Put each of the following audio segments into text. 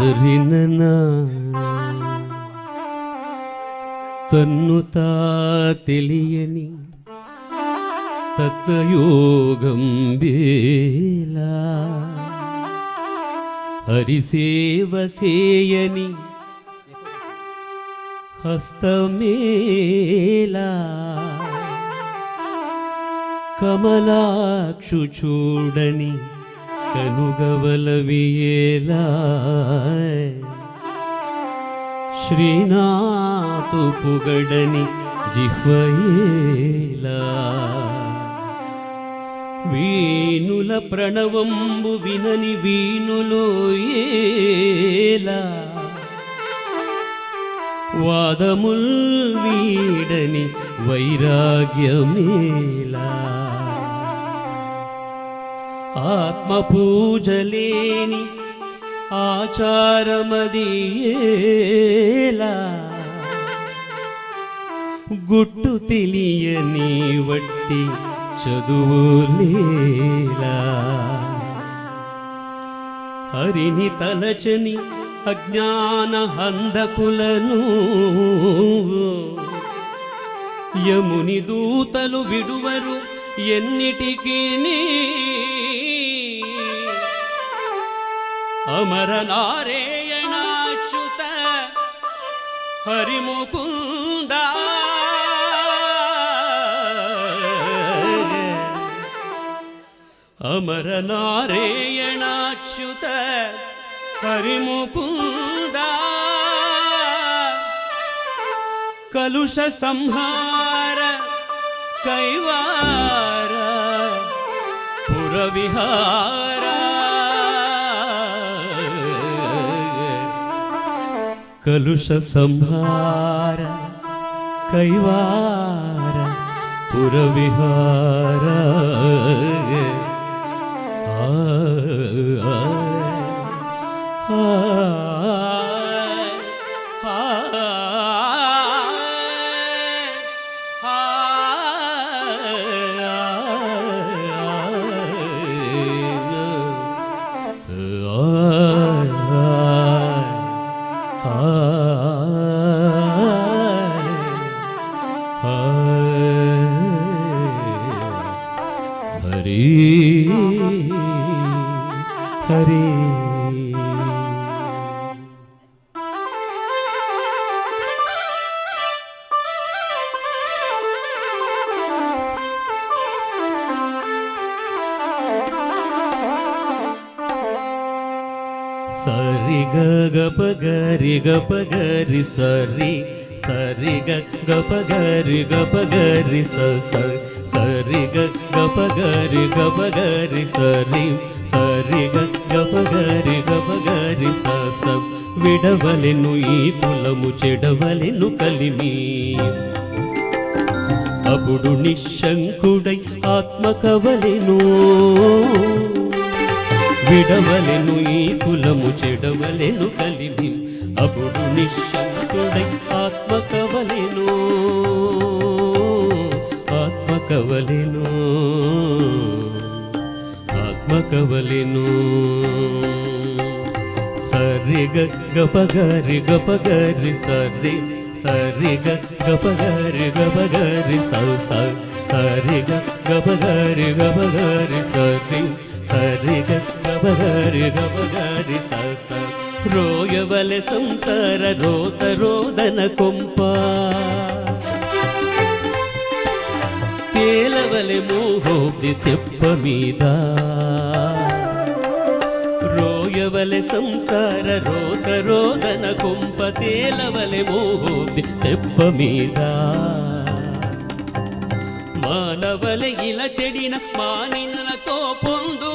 దదరిన తన్ను తా తెలియని తత్వయోగం బేలా హరిసేవ సేయని హస్తమేలా కమలాక్షు చూడని కనుగవలవియేలా శ్రీనాథు పుగడని జిఫయేలా వీణుల ప్రణవంబు వినని వీణులో ఏలా వాదముల్ వీడని వైరాగ్యమేలా ఆత్మ పూజలేని ఆచారమదియేలా. గుట్టు తెలియని వట్టి చదువులేలా హరిని తలచని అజ్ఞాన హందకులను యముని దూతలు విడువరు ఎన్నిటికీ అమర నారాయణాచ్యుత హరిముకుంద. అమర నారాయణాచ్యుత హరిముకుంద కలుష കലുഷ സംഹാര കൈവാര പുരവിഹാര. ആ గరి గప గరి సరి సరి గప గరి గప గరి సరి గప గరి గప గరి సరి సరి గప గరి గప గరి స. విడవలెను ఈ కులము చెడవలెను కలిమి. అప్పుడు నిశంకుడై ఆత్మ కవలెను. విడవలెను ఈ కులము చెడవలెను కలిమి. అప్పుడు నిశంకుడై ఆత్మకవలెను. ఆత్మకవలెను. ఆత్మకవలెను. సరి గపగరి గపగరి సరి సరి గపగరి గపగరి సరి గపగరి గపగరి సరి సరి గపగరి గపగరి స స రోయవల సంసార రోత రోదన కొంప తేలవలె మోహోబ్ది తెప్ప మీద రోయవలె సంసార రోత రోదన కుంప తేలవలె మోహోబ్ది తెప్ప మీద మానవల ఇల చెడిన మానినలతో పొందు.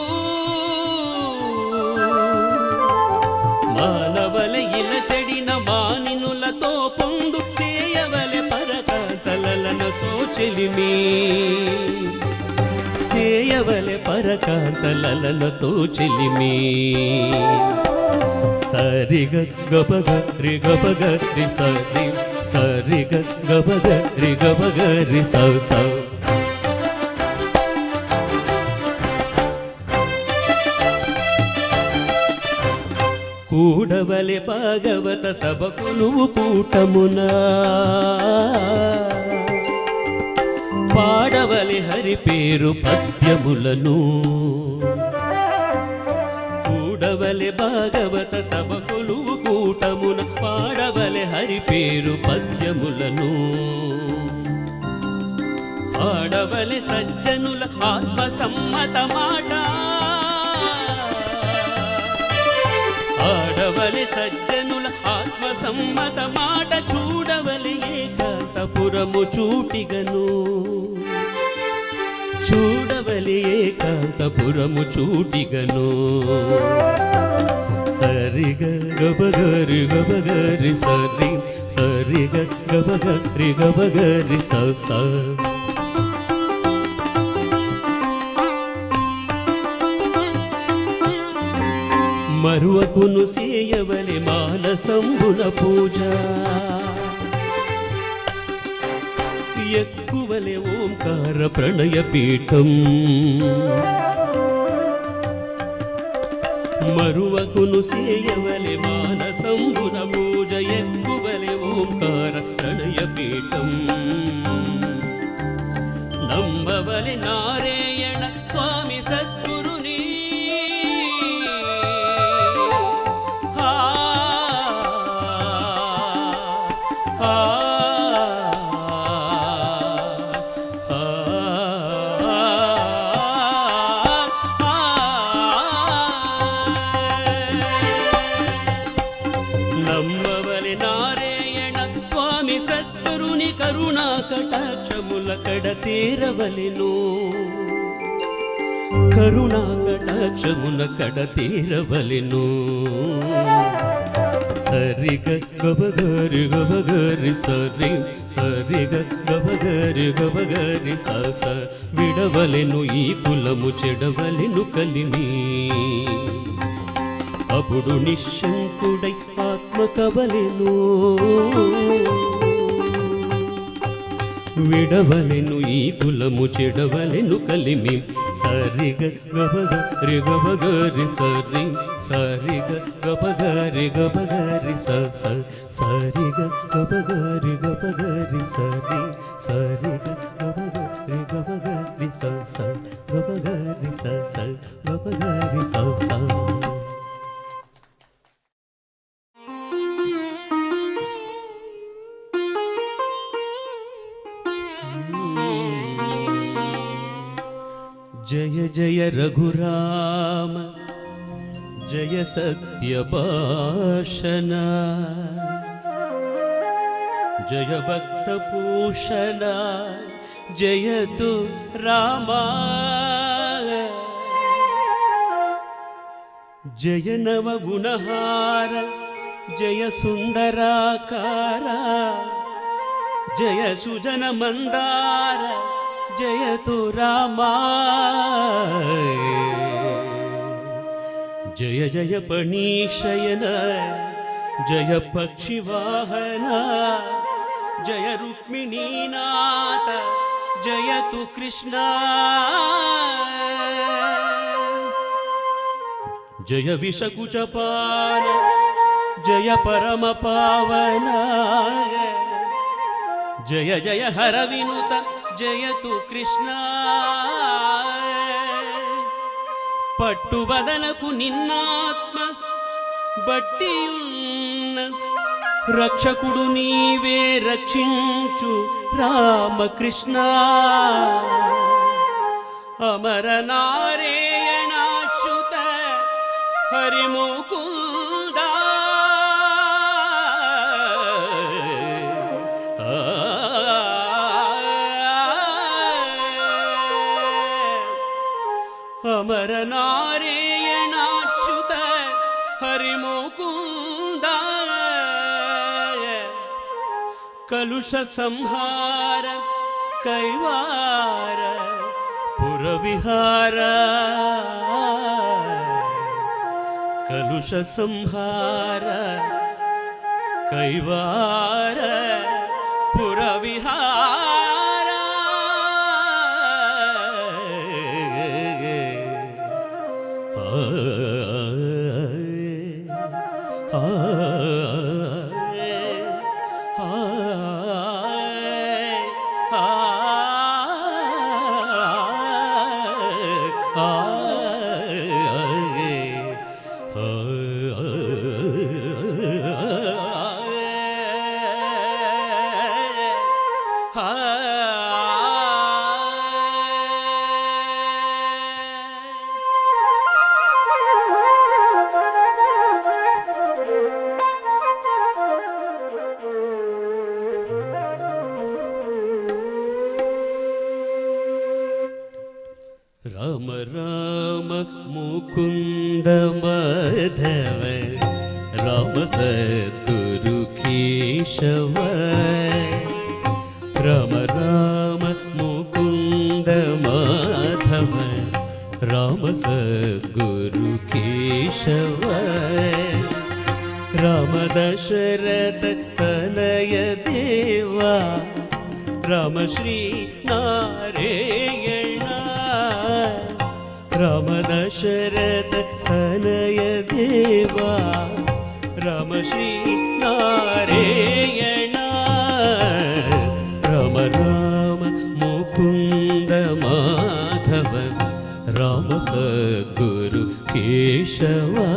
మానవల ఇల చెడిన మానినులతో పొందు. చేయవలె పరకాంతలనతో చెలిమి సేయవలె పరకాంతలనతో చెలిమి సరిగ గబగ రి గబగ రి సరి సరిగ గబగ రి గబగ రి స స కూడవలె భాగవత సభకు నువ్వు కూటమునా. పాడవలి హరి పేరు పద్యములను. కూడవలి భాగవత సభకులు కూటమున. పాడవలి హరి పేరు పద్యములను. ఆడవలె సజ్జనుల ఆత్మ సమ్మత మాట చూడవలి సజ్జనుల ఆత్మ సమ్మత మాట చూడవలి ఏకాంతపురము చూటిగను. చూడవలి ఏకాంతపురము చూటిగను. సరిగ గబగరి గబగరి సరి సరిగ గబగరి గబగరి స స మరువకును సీ మానసంబుల పూజ. ఎక్కువలే ఓంకార ప్రణయ పీఠం. మరువకును సేయవలి మానసంబుల పూజ. ఎక్కువలే ఓంకార ప్రణయ పీఠం. నమ్మవలి నారే కరుణా కటాక్షముల కడ తీరవలెను. కరుణా కటాక్షమున కడ తీరవలెను. సరి గబగరి గబగరి సరి సరి గబగరి గబగరి స స. విడవలెను ఈ కులము చెడవలెను కలిమి. అప్పుడు నిశంకుడై ఆత్మ కవలెను. విడవలెను ఈ కులము చెడవలెను కలిమి. సరిగ గబగరి గబగరి సరి సరిగ గబగరి గబగరి స స సరిగ గబగరి గబగరి సరి సరిగ గబగరి గబగరి స స గబగరి స స గబగరి స స జయ జయ రఘురామ జయ जय रघुराम जय सत्यपाशन जय भक्त पोषण जय तु राम जय नवगुणहार जय सुन्दराकार जय सुजनमन्दार। जयतु रामा जय जय पणीशयन जय पक्षिवाहन जय रुक्मिणीनाथ जयतु कृष्ण। जय विषकुचपाल जय परमपावन। जय जय हरविनुत జయతు కృష్ణ. పట్టుబదలకు నిన్నాత్మ బట్టియున్న రక్షకుడు నీవే రక్షించు రామకృష్ణ. అమర నారాయణాచ్యుత హరిముకు కలుష సంహార కైవార పురవిహార. కలుష సంహార కైవార పురవిహార. राम सद्गुरु केशव राम दशरथ तनय देवा राम श्री नारायण राम दशरथ तनय സദ്ഗുരു കേശവാ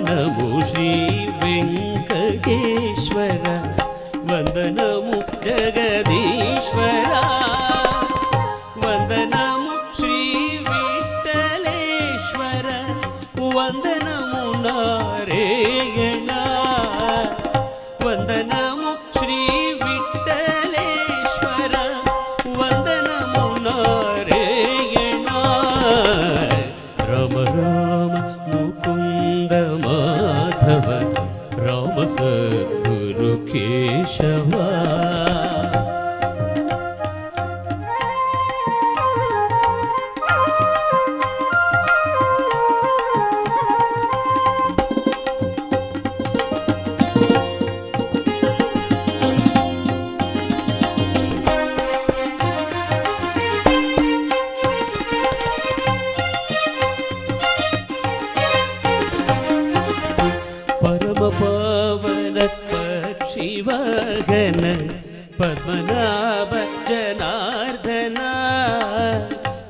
மனமோ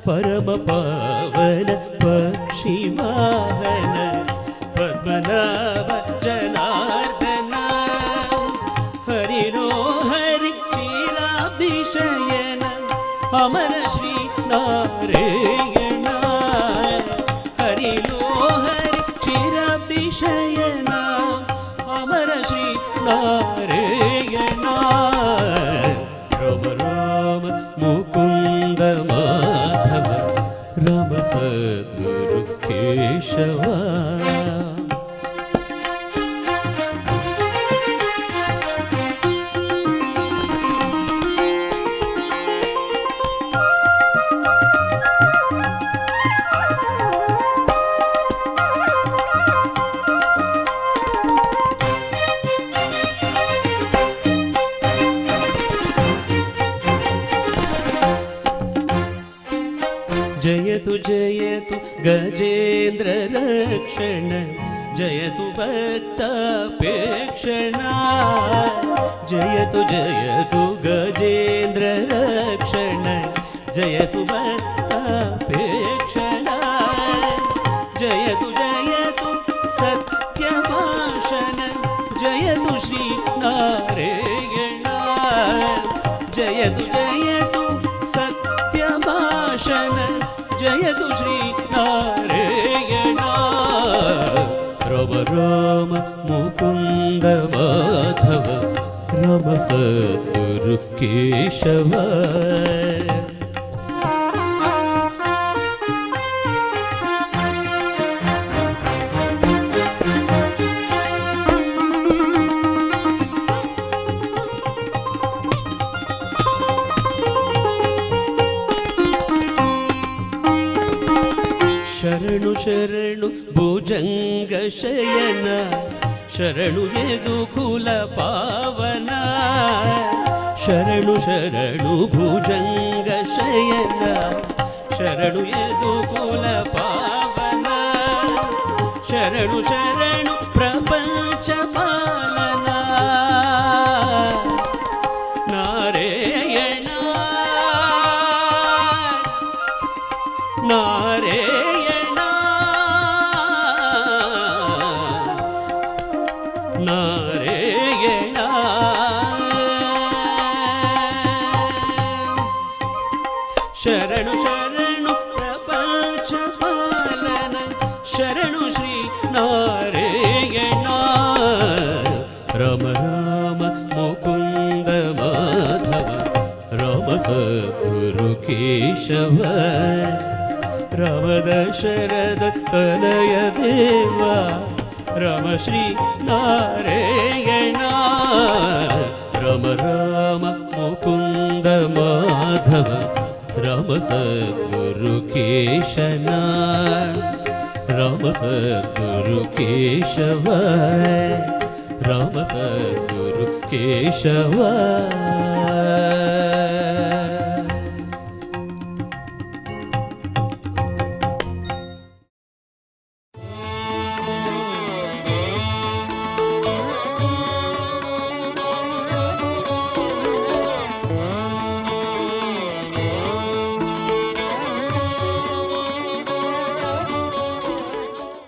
परमपावन पक्षिवाहन पद्मनाभ जनार्दन हरिरो हरि श्रीराब्धिशयन अमर श्री नारे കേശവ. जयतु भक्तपेक्षणा जयतु जयतु गजेन्द्ररक्षण जयतु भक्त राघव रम सद्गुरु केशव शरणु शरणु भुजङ्गशयन ಶರಣು ಯದುಕುಲ ಪಾವನ ಶರಣು ಶರಣು ಭುಜಂಗ ಶಯನ ಶರಣು ಯದುಕುಲ ಪಾವನ ಶರಣು ಶರಣು ಪ್ರಪಂಚ ಪಾಲನ శరణు శరణు ప్రపంచ పాలన. శరణు శ్రీ నారాయణ. రమ రామ ముకుంద మాధవ. రామ సద్గురు కేశవ. రమ దశరథ తనయ దేవా. రమ శ్రీ నారాయణ. రమ రామ ముకుంద మాధవ. राम सद्गुरुकेशना राम सद्गुरुकेशवः राम सद्गुरुकेशव